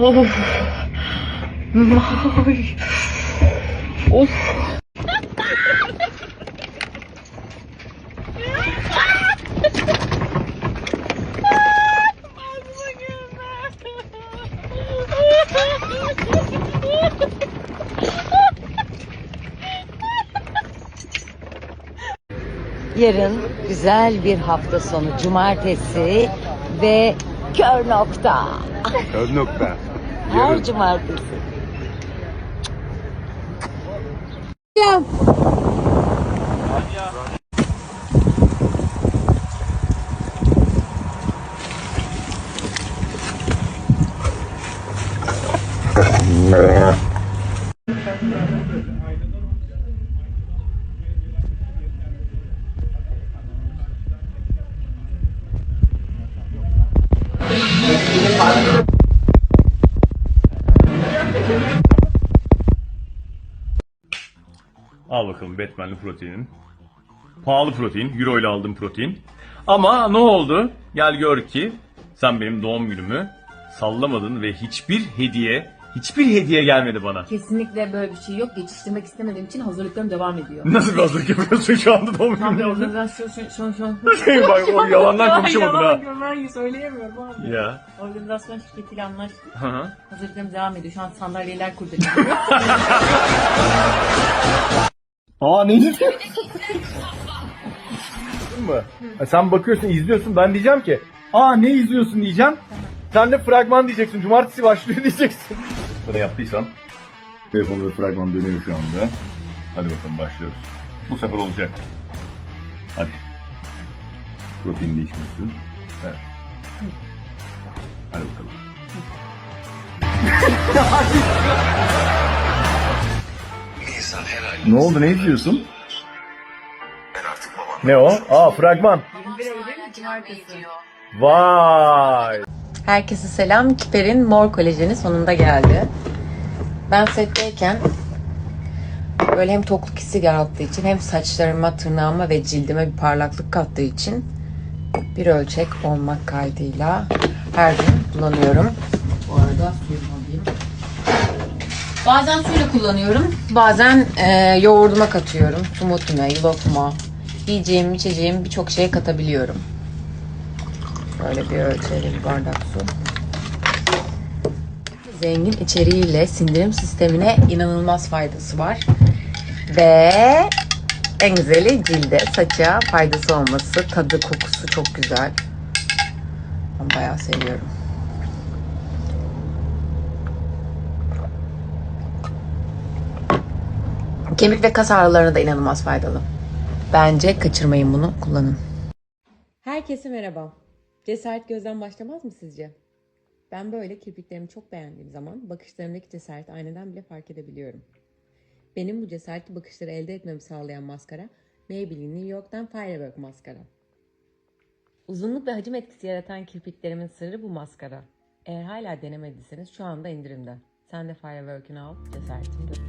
Of. Ay. Of. Yarın güzel bir hafta sonu cumartesi ve kör nokta. Kör nokta. Her cumartesi. Al bakalım Batman'li proteinin. Pahalı protein. Euro ile aldığım protein. Ama ne oldu? Gel gör ki sen benim doğum günümü sallamadın ve hiçbir hediye, hiçbir hediye gelmedi bana. Kesinlikle böyle bir şey yok. Geçiştirmek istemediğim için hazırlıklarım devam ediyor. Nasıl bir hazırlık yapıyorsun şu anda doğum Tam bir günümde? organizasyon şu şu şu. Bak o yalandan konuşamadın ha. Yalan söyleyemiyorum abi. Ya. Organizasyon şirketiyle anlaştık. Hı hı. Hazırlıklarım devam ediyor. Şu an sandalyeler kurduruyor. Aa ne diyorsun? mı? Sen bakıyorsun izliyorsun ben diyeceğim ki aa ne izliyorsun diyeceğim. Sen de fragman diyeceksin. Cumartesi başlıyor diyeceksin. Böyle yaptıysam telefonda fragman dönüyor şu anda. Hadi bakalım başlıyoruz. Bu sefer olacak. Hadi. Protein değişmesin. Evet. Hadi bakalım. ne oldu ne izliyorsun? Ne o? Aa fragman. Vay. Herkese selam. Kiper'in mor kolajeni sonunda geldi. Ben setteyken böyle hem tokluk hissi yarattığı için hem saçlarıma, tırnağıma ve cildime bir parlaklık kattığı için bir ölçek olmak kaydıyla her gün kullanıyorum. Bazen suyla kullanıyorum. Bazen e, yoğurduma katıyorum. Smoothie'me, yulafıma, yiyeceğim, içeceğim birçok şeye katabiliyorum. Böyle bir ölçeyle bir bardak su. Zengin içeriğiyle sindirim sistemine inanılmaz faydası var. Ve en güzeli cilde, saça faydası olması. Tadı, kokusu çok güzel. Ben bayağı seviyorum. Kemik ve kas ağrılarına da inanılmaz faydalı. Bence kaçırmayın bunu, kullanın. Herkese merhaba. Cesaret gözden başlamaz mı sizce? Ben böyle kirpiklerimi çok beğendiğim zaman bakışlarımdaki cesareti aynadan bile fark edebiliyorum. Benim bu cesaretli bakışları elde etmemi sağlayan maskara Maybelline New York'tan Firework maskara. Uzunluk ve hacim etkisi yaratan kirpiklerimin sırrı bu maskara. Eğer hala denemediyseniz şu anda indirimde. Sen de Firework'ünü al, cesaretini gör.